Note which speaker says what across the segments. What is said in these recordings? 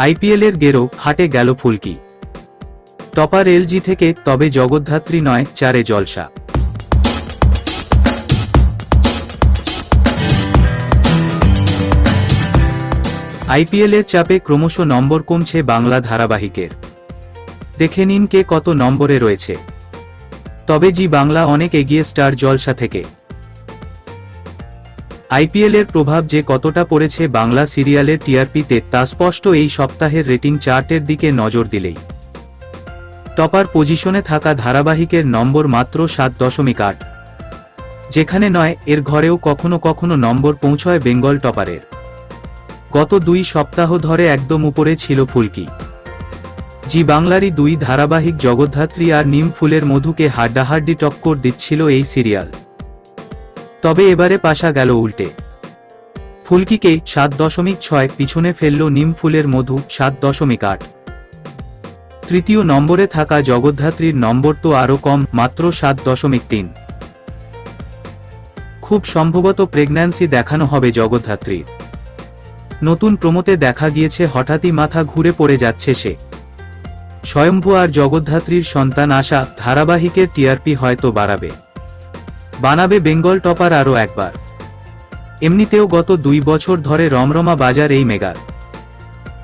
Speaker 1: আইপিএলের গেরো, হাটে গেল ফুলকি। টপার এলজি থেকে তবে জগদ্ধাত্রী নয়, চারে জলসা। আইপিএলের চাপে ক্রমশ নম্বর কমছে বাংলা ধারাবাহিকের। দেখে নিন কে কত নম্বরে রয়েছে। তবে জি বাংলা অনেক এগিয়ে স্টার জলসা থেকে। আইপিএলের প্রভাব যে কতটা পড়েছে বাংলা সিরিয়ালের টিআরপিতে তা স্পষ্ট এই সপ্তাহের রেটিং চার্টের দিকে নজর দিলেই। টপার পজিশনে থাকা ধারাবাহিকের নম্বর মাত্র সাত দশমিক আট। যেখানে নয়, এর ঘরেও কখনো কখনো নম্বর পৌঁছয় বেঙ্গল টপারের। গত দুই সপ্তাহ ধরে একদম উপরে ছিল ফুলকি। জি বাংলারই দুই ধারাবাহিক জগদ্ধাত্রী আর নিম ফুলের মধুকে হাড্ডাহাড্ডি টক্কর দিচ্ছিল এই সিরিয়াল। তবে এবারে পাশা গেল উল্টে। ফুলকিকে সাত দশমিক ছয় পিছনে ফেলল নিম ফুলের মধু, সাত দশমিক আট। তৃতীয় নম্বরে থাকা জগদ্ধাত্রীর নম্বর তো আরও কম, মাত্র সাত দশমিক তিন। খুব সম্ভবত প্রেগন্যান্সি দেখানো হবে জগদ্ধাত্রীর নতুন প্রমোতে দেখা গিয়েছে, হঠাৎই মাথা ঘুরে পড়ে যাচ্ছে সে। স্বয়ম্ভু আর জগদ্ধাত্রীর সন্তান আশা ধারাবাহিকের টিআরপি হয়তো বাড়াবে। বানাবে বেঙ্গল টপার আরও একবার। এমনিতেও গত দুই বছর ধরে রমরমা বাজার এই মেগার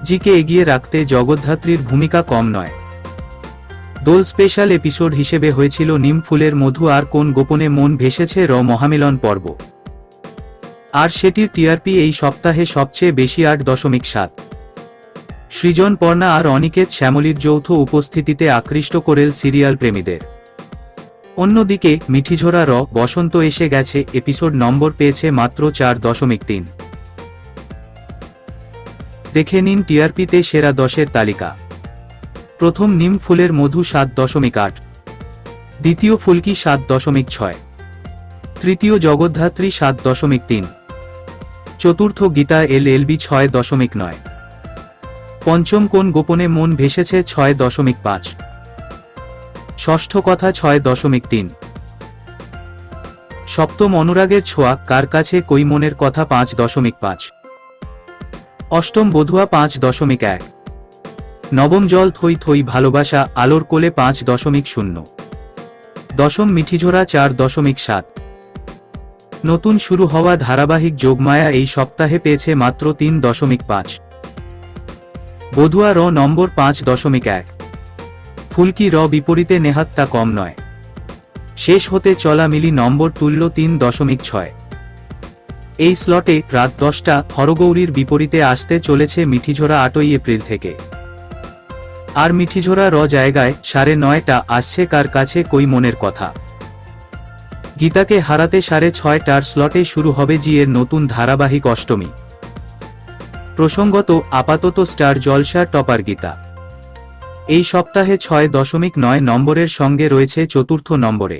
Speaker 1: জিকে এগিয়ে রাখতে জগদ্ধাত্রীর ভূমিকা কম নয়। দোল স্পেশাল এপিসোড হিসেবে হয়েছিল নিম ফুলের মধু আর কোন গোপনে মন ভেসেছে র মহামিলন পর্ব। আর সেটির টিআরপি এই সপ্তাহে সবচেয়ে বেশি আট দশমিক সাত। সৃজন পর্ণা আর অনিকেত শ্যামলীর যৌথ উপস্থিতিতে আকৃষ্ট করেল সিরিয়াল প্রেমীদের। অন্যদিকে মিঠিঝোরা র বসন্ত এসে গেছে, এপিসোড নম্বর পেয়েছে মাত্র চার দশমিক তিন। দেখে নিন টিআরপিতে সেরা দশের তালিকা। প্রথম নিম ফুলের মধু সাত দশমিক আট। দ্বিতীয় ফুলকি সাত দশমিক ছয়। তৃতীয় জগদ্ধাত্রী সাত দশমিক তিন। চতুর্থ গীতা এল এলবি ছয় দশমিক নয়। পঞ্চম কোন গোপনে মন ভেসেছে ছয় দশমিক পাঁচ। ষষ্ঠ কথা ছয় দশমিক তিন। সপ্তম অনুরাগের ছোঁয়া, কার কাছে কই মনের কথা পাঁচ দশমিক পাঁচ। অষ্টম বধুয়া পাঁচ দশমিক এক। নবম জল থই থই ভালোবাসা, আলোর কোলে পাঁচ দশমিক শূন্য। দশম মিঠিঝোরা চার দশমিক সাত। নতুন শুরু হওয়া ধারাবাহিক যোগমায়া এই সপ্তাহে পেয়েছে মাত্র তিন দশমিক পাঁচ। বধুয়া র নম্বর পাঁচ দশমিক এক। ফুলকি র বিপরীতে নেহাত তা কম নয়। শেষ হতে চলা মিলি নম্বর তুলল তিন দশমিক ছয়। এই স্লটে রাত দশটা হরগৌরীর বিপরীতে আসতে চলেছে মিঠিঝোরা আটই এপ্রিল থেকে। আর মিঠিঝোরা র জায়গায় সাড়ে নয়টা আসছে কার কাছে কই মনের কথা। গীতাকে হারাতে সাড়ে ছয়টার স্লটে শুরু হবে জি এর নতুন ধারাবাহিক অষ্টমী। প্রসঙ্গত আপাতত স্টার জলসার টপার গীতা। এই সপ্তাহে ছয় দশমিক নয় নম্বরের সঙ্গে রয়েছে চতুর্থ নম্বরে।